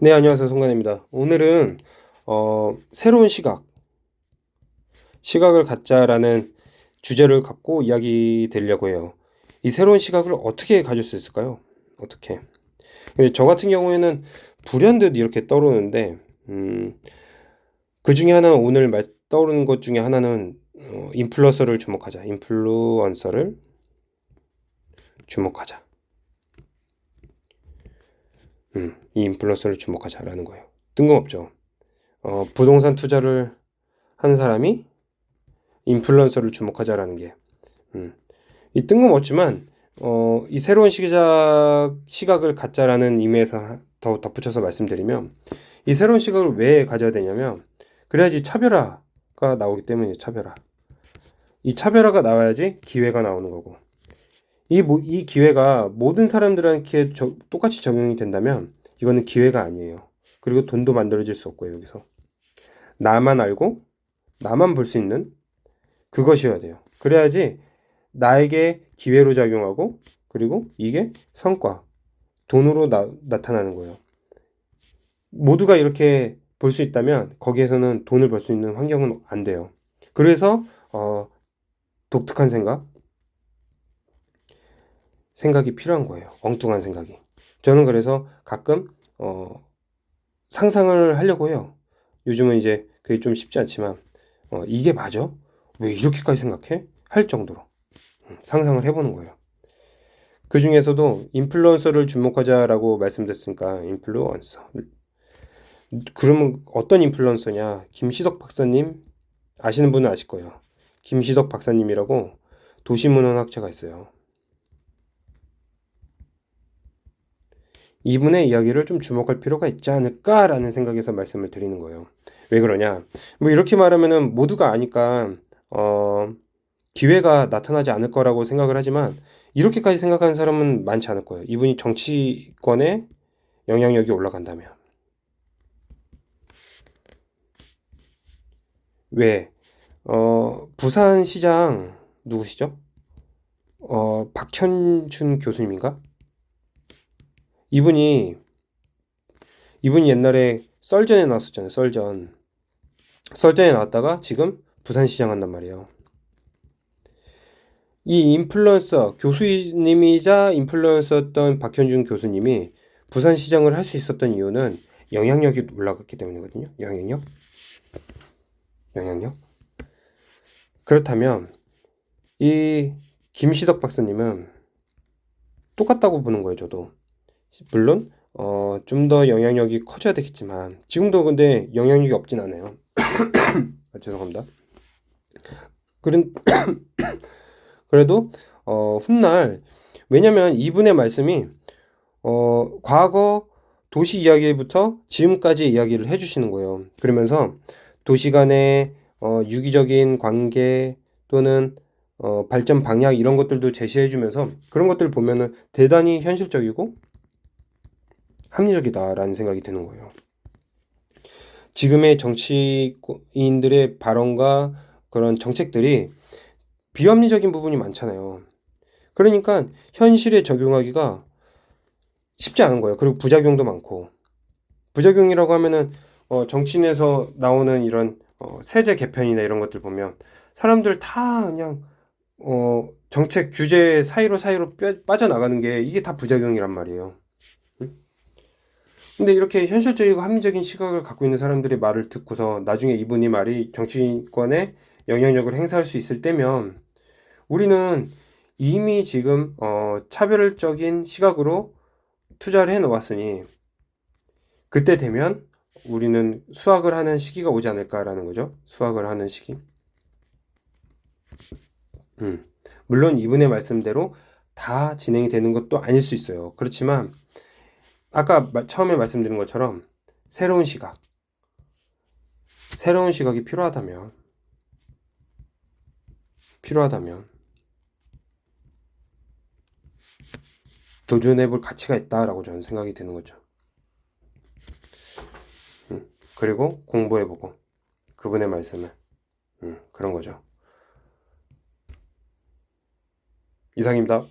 네, 안녕하세요. 송관입니다. 오늘은 어, 새로운 시각, 시각을 갖자라는 주제를 갖고 이야기 드리려고 해요. 이 새로운 시각을 어떻게 가질 수 있을까요? 어떻게? 근데 저 같은 경우에는 불현듯 이렇게 떠오르는데, 음, 그 중에 하나는 오늘 말, 떠오르는 것 중에 하나는 어, 인플루언서를 주목하자. 인플루언서를 주목하자. 음, 이 인플루언서를 주목하자라는 거예요. 뜬금없죠. 어, 부동산 투자를 한 사람이 인플루언서를 주목하자라는 게, 음, 이 뜬금없지만, 어, 이 새로운 시각, 시각을 갖자라는 의미에서 하- 더 덧붙여서 말씀드리면, 이 새로운 시각을 왜 가져야 되냐면, 그래야지 차별화가 나오기 때문이에요, 차별화. 이 차별화가 나와야지 기회가 나오는 거고. 이, 모- 이 기회가 모든 사람들한테 저- 똑같이 적용이 된다면 이거는 기회가 아니에요. 그리고 돈도 만들어질 수 없고요, 여기서. 나만 알고 나만 볼 수 있는 그것이어야 돼요. 그래야지 나에게 기회로 작용하고 그리고 이게 성과, 돈으로 나, 나타나는 거예요. 모두가 이렇게 볼 수 있다면 거기에서는 돈을 벌 수 있는 환경은 안 돼요. 그래서 어, 독특한 생각, 생각이 필요한 거예요. 엉뚱한 생각이. 저는 그래서 가끔 어, 상상을 하려고 해요. 요즘은 이제 그게 좀 쉽지 않지만 어, 이게 맞아? 왜 이렇게까지 생각해? 할 정도로 음, 상상을 해보는 거예요. 그 중에서도 인플루언서를 주목하자라고 말씀드렸으니까 인플루언서. 그러면 어떤 인플루언서냐? 김시덕 박사님 아시는 분은 아실 거예요. 김시덕 박사님이라고 도시문헌학자가 있어요. 이분의 이야기를 좀 주목할 필요가 있지 않을까라는 생각에서 말씀을 드리는 거예요. 왜 그러냐? 뭐 이렇게 말하면은 모두가 아니까 어 기회가 나타나지 않을 거라고 생각을 하지만 이렇게까지 생각하는 사람은 많지 않을 거예요. 이분이 정치권에 영향력이 올라간다면. 왜? 어 부산시장 누구시죠? 어 박현준 교수님인가? 이분이 이분이 옛날에 썰전에 나왔었잖아요. 썰전. 썰전에 나왔다가 지금 부산시장 한단 말이에요. 이 인플루언서 교수님이자 인플루언서였던 박현준 교수님이 부산시장을 할 수 있었던 이유는 영향력이 올라갔기 때문이거든요. 영향력. 영향력. 그렇다면 이 김시덕 박사님은 똑같다고 보는 거예요, 저도. 물론 어, 좀 더 영향력이 커져야 되겠지만 지금도 근데 영향력이 없진 않아요. 아, 죄송합니다. 그런 그래도 어, 훗날 왜냐면 이분의 말씀이 어, 과거 도시 이야기부터 지금까지 이야기를 해주시는 거예요. 그러면서 도시 간의 어, 유기적인 관계 또는 어, 발전 방향 이런 것들도 제시해주면서 그런 것들 보면은 대단히 현실적이고 합리적이다라는 생각이 드는 거예요. 지금의 정치인들의 발언과 그런 정책들이 비합리적인 부분이 많잖아요. 그러니까 현실에 적용하기가 쉽지 않은 거예요. 그리고 부작용도 많고. 부작용이라고 하면은 어, 정치인에서 나오는 이런 어, 세제 개편이나 이런 것들 보면 사람들 다 그냥 어, 정책 규제 사이로 사이로 뼈- 빠져나가는 게 이게 다 부작용이란 말이에요. 근데 이렇게 현실적이고 합리적인 시각을 갖고 있는 사람들의 말을 듣고서 나중에 이분이 말이 정치권에 영향력을 행사할 수 있을 때면 우리는 이미 지금 어, 차별적인 시각으로 투자를 해 놓았으니 그때 되면 우리는 수학을 하는 시기가 오지 않을까라는 거죠. 수학을 하는 시기. 음. 물론 이분의 말씀대로 다 진행이 되는 것도 아닐 수 있어요. 그렇지만 아까 마- 처음에 말씀드린 것처럼 새로운 시각, 새로운 시각이 필요하다면, 필요하다면 도전해볼 가치가 있다라고 저는 생각이 드는 거죠. 음, 그리고 공부해보고 그분의 말씀을 음, 그런 거죠. 이상입니다.